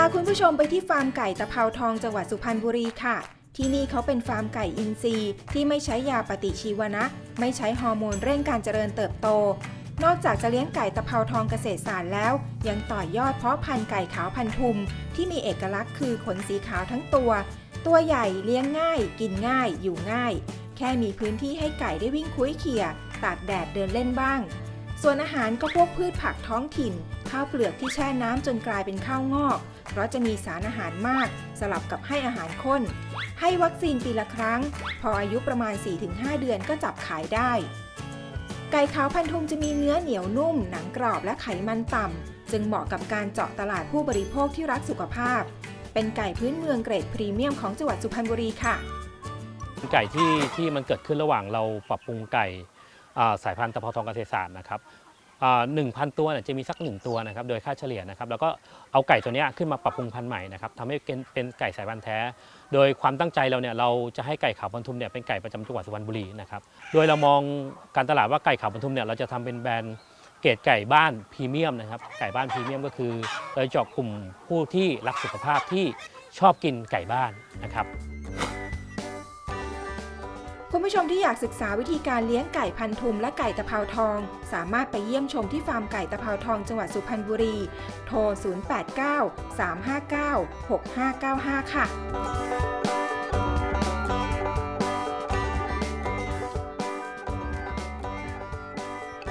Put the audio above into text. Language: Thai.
าคุณผู้ชมไปที่ฟาร์มไก่ตะเภาทองจังหวัดสุพรรณบุรีค่ะ ที่นี่เขาเป็นฟาร์มไก่อินทรีย์ที่ไม่ใช้ยาปฏิชีวนะ ไม่ใช้ฮอร์โมนเร่งการเจริญเติบโต นอกจากจะเลี้ยงไก่ตะเภาทองเกษตรศาสตร์แล้ว ยังต่อยอดเพาะพันธุ์ไก่ขาวพันธุม ที่มีเอกลักษณ์คือขนสีขาวทั้งตัว ตัวใหญ่เลี้ยงง่าย กินง่าย อยู่ง่าย แค่มีพื้นที่ให้ไก่ได้วิ่งคุ้ยเขี่ยตากแดดเดินเล่นบ้าง ส่วนอาหารก็พวกพืชผักท้องถิ่น ข้าวเปลือกที่แช่น้ำจนกลายเป็นข้าวงอก เพราะจะมีสารอาหารมาก สลับกับให้อาหารข้น ให้วัคซีนปีละครั้ง พออายุประมาณ 4-5 เดือนก็จับขายได้ ไก่ขาวพันธุมจะมีเนื้อเหนียวนุ่ม หนังกรอบและไขมันต่ำ จึงเหมาะกับการเจาะตลาดผู้บริโภคที่รักสุขภาพ เป็นไก่พื้นเมืองเกรดพรีเมียมของจังหวัดสุพรรณบุรีค่ะ ไก่ที่ที่มันเกิดขึ้นระหว่างเราปรับปรุงไก่สายพันธุ์ตะเภาทองเกษตรศาสตร์นะครับ หนึ่งพันตัวเนี่ยจะมีสักหนึ่งตัวนะครับโดยค่าเฉลี่ยนะครับแล้วก็เอาไก่ตัวนี้ขึ้นมาปรับปรุงพันธุ์ใหม่นะครับทำให้เป็นเป็นไก่สายพันธุ์แท้ โดยความตั้งใจเราเนี่ยเราจะให้ไก่ขาวพันธุมเนี่ยเป็นไก่ประจำจังหวัดสุพรรณบุรีนะครับโดยเรามองการตลาดว่าไก่ขาวพันธุมเนี่ยเราจะทำเป็นแบรนด์เกรดไก่บ้านพรีเมียมนะครับไก่บ้านพรีเมียมก็คือเราจะเจาะกลุ่มผู้ที่รักสุขภาพที่ชอบกินไก่บ้านนะครับ คุณผู้ชมที่อยากศึกษาวิธีการเลี้ยงไก่พันธุมและไก่ตะเภาทอง สามารถไปเยี่ยมชมที่ฟาร์มไก่ตะเภาทองจังหวัดสุพรรณบุรี โทร 089 359 6595 ค่ะ